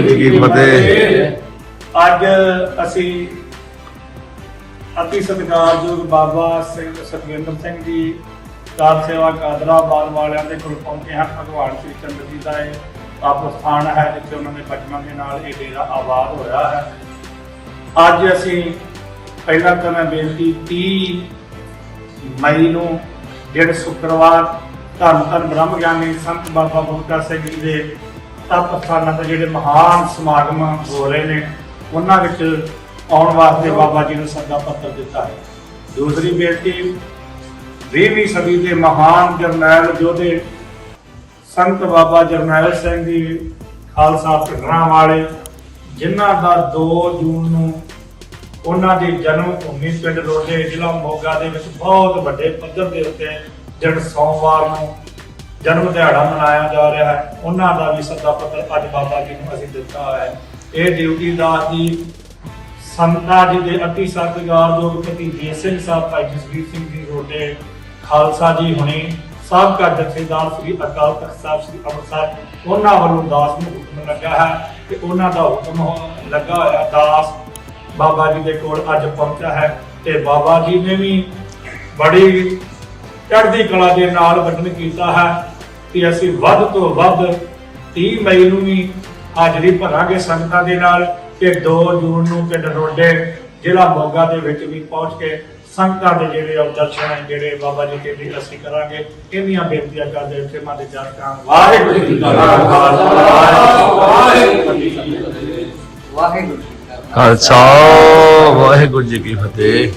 ਜੀ ਕੀ ਫਤਿਹ ਅੱਜ ਅਸੀਂ ਅਤੀ ਸਤਿਕਾਰਯੋਗ ਬਾਬਾ ਸਿੰਘ ਸਤਵਿੰਦਰ ਸਿੰਘ ਜੀ ਕਾਰ ਸੇਵਾ ਕਾਦਰਾਬਾਦ ਵਾਲਿਆਂ ਦੇ ਕੋਲ ਪਹੁੰਚੇ ਹਾਂ। ਭਗਵਾਨ ਸ੍ਰੀ ਚੰਦਰ ਜੀ ਦਾ ਇਹ ਆਪ ਸਥਾਨ ਹੈ ਜਿੱਥੇ ਉਹਨਾਂ ਦੇ ਬਚਪਨ ਦੇ ਨਾਲ ਇਹ ਡੇਰਾ ਆਬਾਦ ਹੋਇਆ ਹੈ। ਅੱਜ ਅਸੀਂ ਪਹਿਲਾਂ ਤਾਂ ਮੈਂ ਬੇਨਤੀ 30 ਮਈ ਨੂੰ ਜਿਹੜੇ ਸ਼ੁੱਕਰਵਾਰ ਧੰਨ ਧੰਨ ਬ੍ਰਹਮ ਗਿਆਨੀ ਸੰਤ ਬਾਬਾ ਬੁੱਢਾ ਸਿੰਘ ਜੀ ਦੇ ਤਪ ਸਥਾਨਾਂ ਤੇ ਜਿਹੜੇ ਮਹਾਨ ਸਮਾਗਮ ਹੋ ਰਹੇ ਨੇ, ਉਹਨਾਂ ਵਿੱਚ ਆਉਣ ਵਾਸਤੇ ਬਾਬਾ ਜੀ ਨੂੰ ਸੱਦਾ ਪੱਤਰ ਦਿੱਤਾ ਹੈ। ਦੂਸਰੀ ਬੇਨਤੀ 20ਵੀਂ ਸਦੀ ਦੇ ਮਹਾਨ ਜਰਨੈਲ ਯੋਧੇ ਸੰਤ ਬਾਬਾ ਜਰਨੈਲ ਸਿੰਘ ਜੀ ਖਾਲਸਾ ਪਿੰਡਰਾਂ ਵਾਲੇ, ਜਿਨ੍ਹਾਂ ਦਾ 2 ਜੂਨ ਨੂੰ ਉਹਨਾਂ ਦੀ ਜਨਮ ਭੂਮੀ ਪਿੰਡ ਰੋਡੇ ਜ਼ਿਲ੍ਹਾ ਮੋਗਾ ਦੇ ਵਿੱਚ ਬਹੁਤ ਵੱਡੇ ਪੱਧਰ ਦੇ ਉੱਤੇ ਜਨ ਸੋਮਵਾਰ ਨੂੰ ਜਨਮ ਦਿਹਾੜਾ ਮਨਾਇਆ ਜਾ ਰਿਹਾ ਹੈ। ਉਹਨਾਂ ਦਾ ਵੀ ਸੱਦਾ ਪੱਤਰ ਅੱਜ ਬਾਬਾ ਜੀ ਨੂੰ ਅਸੀਂ ਦਿੱਤਾ ਹੋਇਆ ਹੈ। ਇਹ ਡਿਊਟੀ ਦਾ ਜੀ ਸੰਤਾ ਜੀ ਦੇ ਅਤੀ ਸਤਿਕਾਰਯੋਗ ਭਤੀਜੇ ਸਿੰਘ ਸਾਹਿਬ ਭਾਈ ਜਸਵੀਰ ਸਿੰਘ ਜੀ ਰੋਡੇ ਖਾਲਸਾ ਜੀ ਹੁਣੇ ਸਾਬਕਾ ਜਥੇਦਾਰ ਸ੍ਰੀ ਅਕਾਲ ਤਖਤ ਸਾਹਿਬ, ਸ੍ਰੀ ਅੰਮ੍ਰਿਤਸਰ, ਉਹਨਾਂ ਵੱਲੋਂ ਦਾਸ ਨੂੰ ਹੁਕਮ ਲੱਗਾ ਹੈ ਕਿ ਉਹਨਾਂ ਦਾ ਹੁਕਮ ਹੋ- ਲੱਗਾ ਹੋਇਆ ਦਾਸ ਬਾਬਾ ਜੀ ਦੇ ਕੋਲ ਅੱਜ ਪਹੁੰਚਿਆ ਹੈ ਤੇ ਬਾਬਾ ਜੀ ਨੇ ਵੀ ਬੜੀ ਚੜ੍ਹਦੀ ਕਲਾ ਦੇ ਨਾਲ ਵਚਨ ਕੀਤਾ ਹੈ ਕਿ ਅਸੀਂ ਵੱਧ ਤੋਂ ਵੱਧ 30 ਮਈ ਨੂੰ ਵੀ ਹਾਜ਼ਰੀ ਭਰਾਂਗੇ ਸੰਗਤਾਂ ਦੇ ਨਾਲ ਤੇ 2 ਜੂਨ ਨੂੰ ਪਿੰਡ ਰੋਡੇ ਜ਼ਿਲ੍ਹਾ ਮੋਗਾ ਦੇ ਵਿੱਚ ਵੀ ਪਹੁੰਚ ਕੇ ਸੰਗਤਾਂ ਦੇ ਜਿਹੜੇ ਦਰਸ਼ਨ ਹੈ ਜਿਹੜੇ ਬਾਬਾ ਜੀ ਦੇ ਲਈ ਅਸੀਂ ਕਰਾਂਗੇ ਇਹਦੀਆਂ ਬੇਨਤੀਆਂ ਕਰਦੇ ਉੱਥੇ ਮਾਦੇ ਜਰਕਾਂ ਵਾਹਿਗੁਰੂ ਜੀ ਕਾ ਖਾਲਸਾ ਵਾਹਿਗੁਰੂ ਜੀ ਕੀ ਫਤਿਹ ਵਾਹਿਗੁਰੂ ਜੀ ਕਾ ਖਾਲਸਾ ਵਾਹਿਗੁਰੂ ਜੀ ਕੀ ਫਤਿਹ।